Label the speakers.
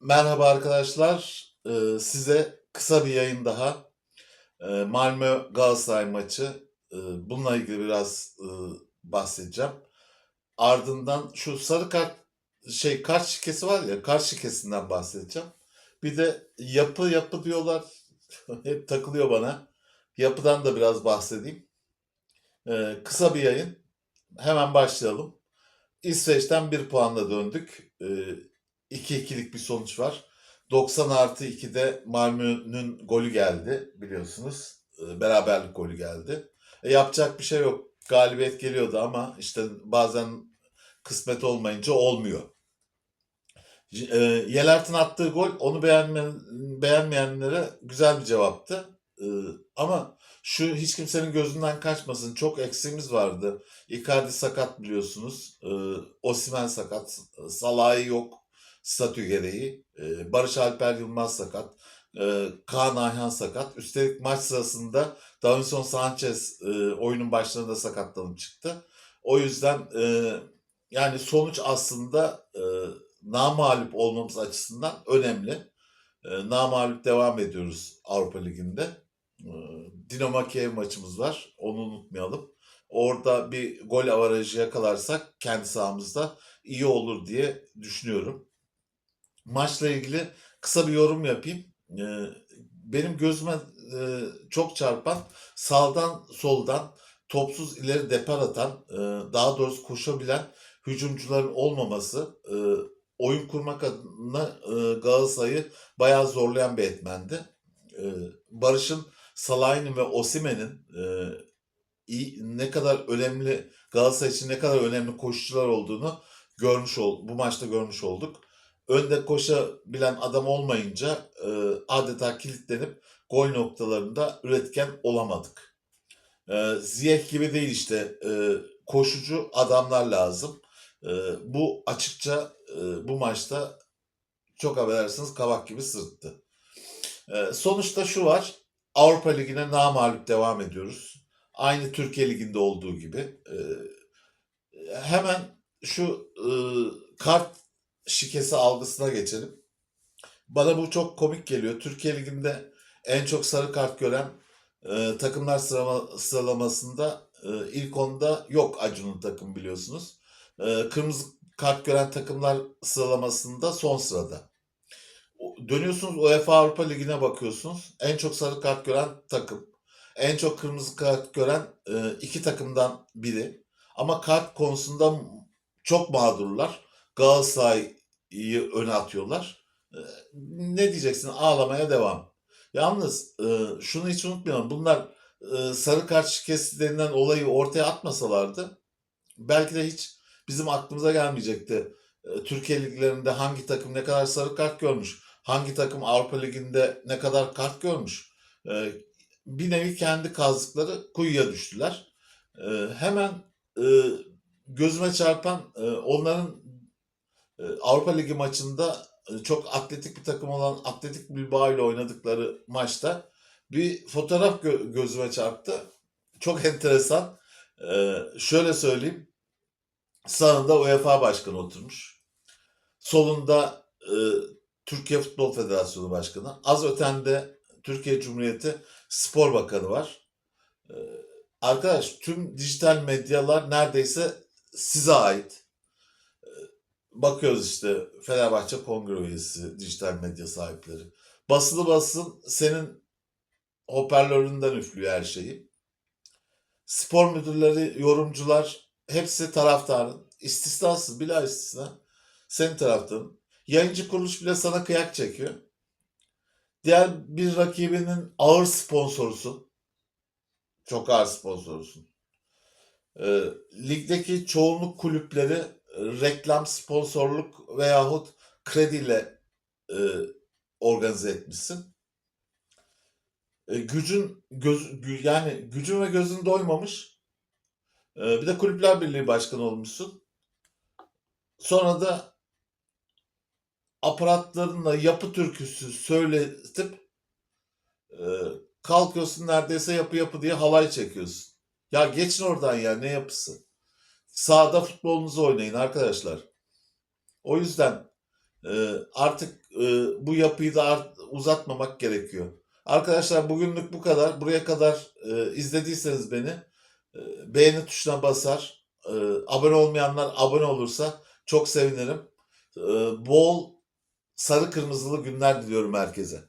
Speaker 1: Merhaba arkadaşlar. Ee, size kısa bir yayın daha. Ee, Malmö Galatasaray maçı. Ee, bununla ilgili biraz e, bahsedeceğim. Ardından şu sarı kart şey kart şikesi var ya kart şikesinden bahsedeceğim. Bir de yapı yapı diyorlar. Hep takılıyor bana. Yapıdan da biraz bahsedeyim. Ee, kısa bir yayın. Hemen başlayalım. İsveç'ten bir puanla döndük. Ee, 2-2'lik bir sonuç var. 90 artı 2'de Malmö'nün golü geldi biliyorsunuz. Ee, Beraberlik golü geldi. E, yapacak bir şey yok. Galibiyet geliyordu ama işte bazen kısmet olmayınca olmuyor. E, Yelert'in attığı gol onu beğenme, beğenmeyenlere güzel bir cevaptı. E, ama şu hiç kimsenin gözünden kaçmasın. Çok eksiğimiz vardı. Icardi sakat biliyorsunuz. E, Osimhen sakat. Salah'ı yok statü gereği. E, Barış Alper Yılmaz sakat. E, Kaan Ayhan sakat. Üstelik maç sırasında Davinson Sanchez e, oyunun başlarında sakatlanıp çıktı. O yüzden e, yani sonuç aslında e, namalip olmamız açısından önemli. E, namalip devam ediyoruz Avrupa Ligi'nde. E, Dinamo Kiev maçımız var. Onu unutmayalım. Orada bir gol avarajı yakalarsak kendi sahamızda iyi olur diye düşünüyorum maçla ilgili kısa bir yorum yapayım. Ee, benim gözüme e, çok çarpan sağdan soldan topsuz ileri depar atan, e, daha doğrusu koşabilen hücumcuların olmaması e, oyun kurmak adına Galatasaray'ı bayağı zorlayan bir etmendi. Barış'ın, Salah'ın ve Osimen'in e, ne kadar önemli Galatasaray için ne kadar önemli koşucular olduğunu görmüş ol, bu maçta görmüş olduk önde koşabilen adam olmayınca e, adeta kilitlenip gol noktalarında üretken olamadık. E, Ziyech gibi değil işte e, koşucu adamlar lazım. E, bu açıkça e, bu maçta çok affedersiniz kavak gibi sırıttı. E, sonuçta şu var Avrupa Ligi'ne namalip devam ediyoruz. Aynı Türkiye Ligi'nde olduğu gibi. E, hemen şu e, kart şikesi algısına geçelim. Bana bu çok komik geliyor. Türkiye Ligi'nde en çok sarı kart gören e, takımlar sıralama, sıralamasında e, ilk onda yok Acun'un takım biliyorsunuz. E, kırmızı kart gören takımlar sıralamasında son sırada. Dönüyorsunuz UEFA Avrupa Ligi'ne bakıyorsunuz. En çok sarı kart gören takım. En çok kırmızı kart gören e, iki takımdan biri. Ama kart konusunda çok mağdurlar. Galatasaray'ı öne atıyorlar. Ee, ne diyeceksin? Ağlamaya devam. Yalnız e, şunu hiç unutmayalım. Bunlar e, sarı kart şikesi denilen olayı ortaya atmasalardı belki de hiç bizim aklımıza gelmeyecekti. E, Türkiye liglerinde hangi takım ne kadar sarı kart görmüş, hangi takım Avrupa Ligi'nde ne kadar kart görmüş. Bir nevi kendi kazdıkları kuyuya düştüler. Hemen gözüme çarpan onların ee, Avrupa Ligi maçında e, çok atletik bir takım olan Atletik Bilbao ile oynadıkları maçta bir fotoğraf gö- gözüme çarptı. Çok enteresan. Ee, şöyle söyleyeyim. Sağında UEFA Başkanı oturmuş. Solunda e, Türkiye Futbol Federasyonu Başkanı. Az ötende Türkiye Cumhuriyeti Spor Bakanı var. Ee, arkadaş tüm dijital medyalar neredeyse size ait bakıyoruz işte Fenerbahçe kongre üyesi, dijital medya sahipleri. Basılı basın senin hoparlöründen üflüyor her şeyi. Spor müdürleri, yorumcular hepsi taraftarın. istisnasız bila istisna senin taraftarın. Yayıncı kuruluş bile sana kıyak çekiyor. Diğer bir rakibinin ağır sponsorusun. Çok ağır sponsorusun. E, ligdeki çoğunluk kulüpleri reklam, sponsorluk veyahut krediyle e, organize etmişsin. E, gücün göz yani gücün ve gözün doymamış. E, bir de Kulüpler Birliği Başkanı olmuşsun. Sonra da aparatlarınla yapı türküsü söyletip e, kalkıyorsun neredeyse yapı yapı diye halay çekiyorsun. Ya geçin oradan ya ne yapısı? Sahada futbolunuzu oynayın arkadaşlar. O yüzden Ee, artık e, bu yapıyı da art- uzatmamak gerekiyor. Arkadaşlar bugünlük bu kadar. Buraya kadar e, izlediyseniz beni e, beğeni tuşuna basar. e, abone olmayanlar abone olursa çok sevinirim. E, bol sarı kırmızılı günler diliyorum herkese.